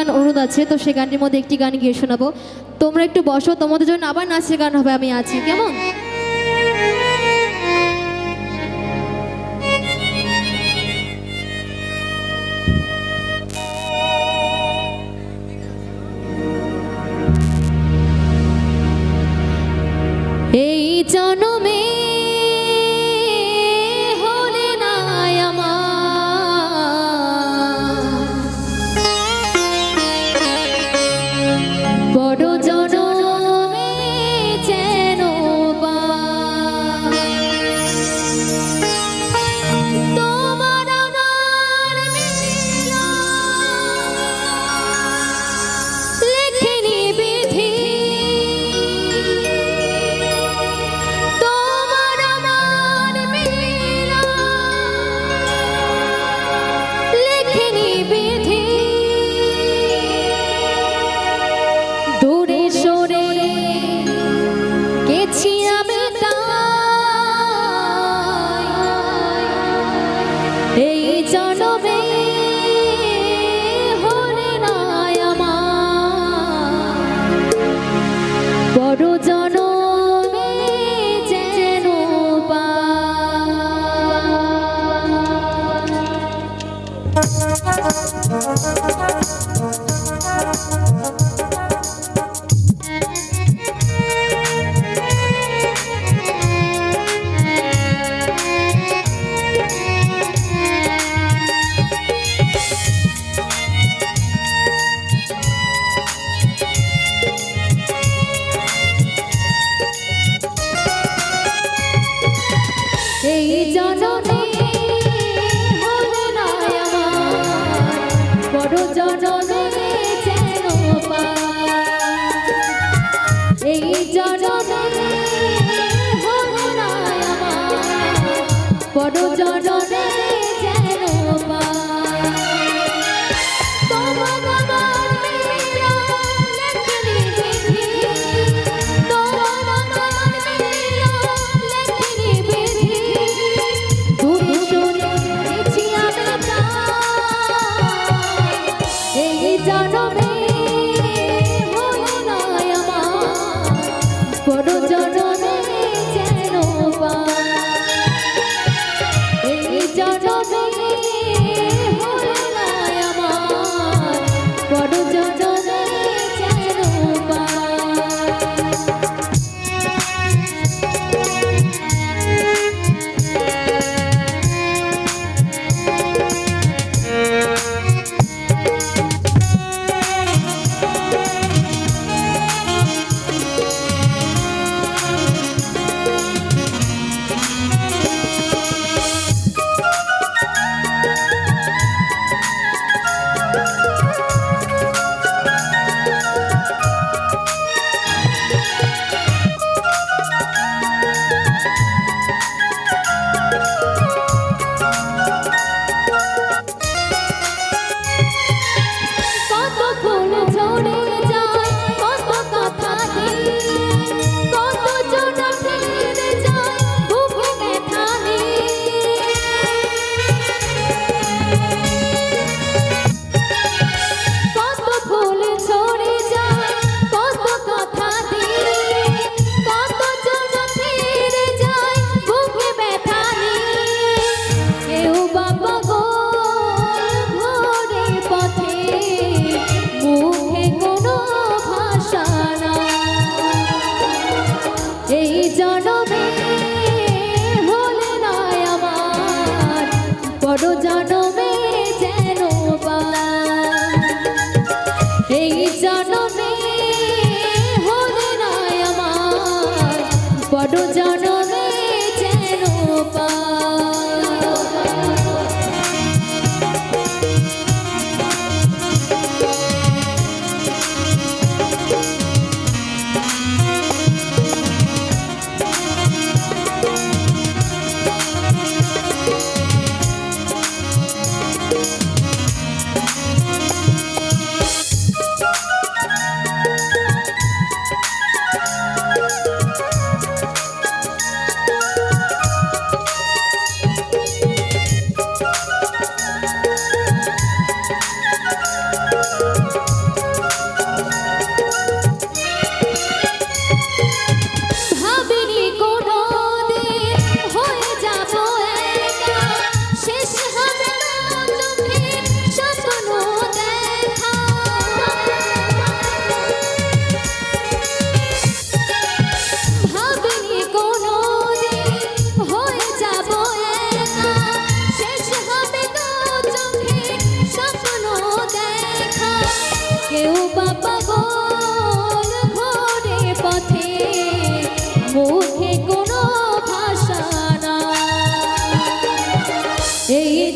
গান অনুরোধ আছে, তো সে গানটির মধ্যে একটি গান গিয়ে শোনাবো। তোমরা একটু বসো, তোমাদের জন্য আবার নাচের গান হবে, আমি আছি। কেমন? 我都。Thank জড় জড় জনমে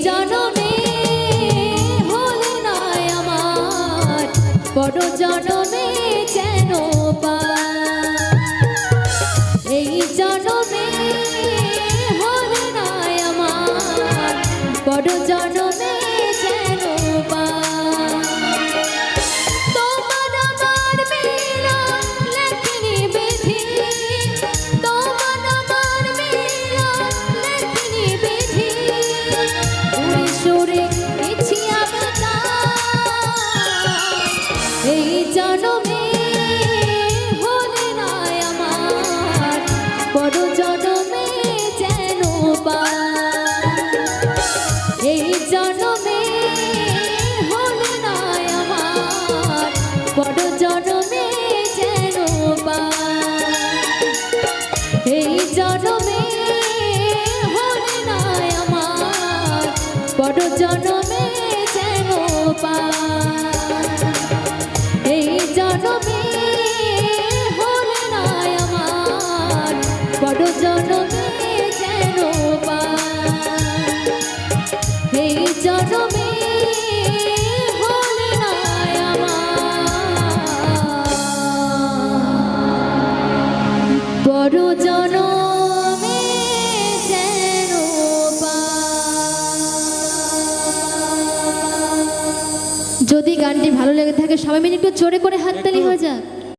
জনমে হলে না আমার বড় জননে যেন এই জননে হলে না আমার বড় জনমে এই জনমে হলে না আমার, বড় জনমে যেন পা এই জনমে হলে না আমার, বড় জনমে যেন গানটি ভালো লেগে থাকে সবাই মিলে একটু জোরে করে হাততালি হয়ে যাক।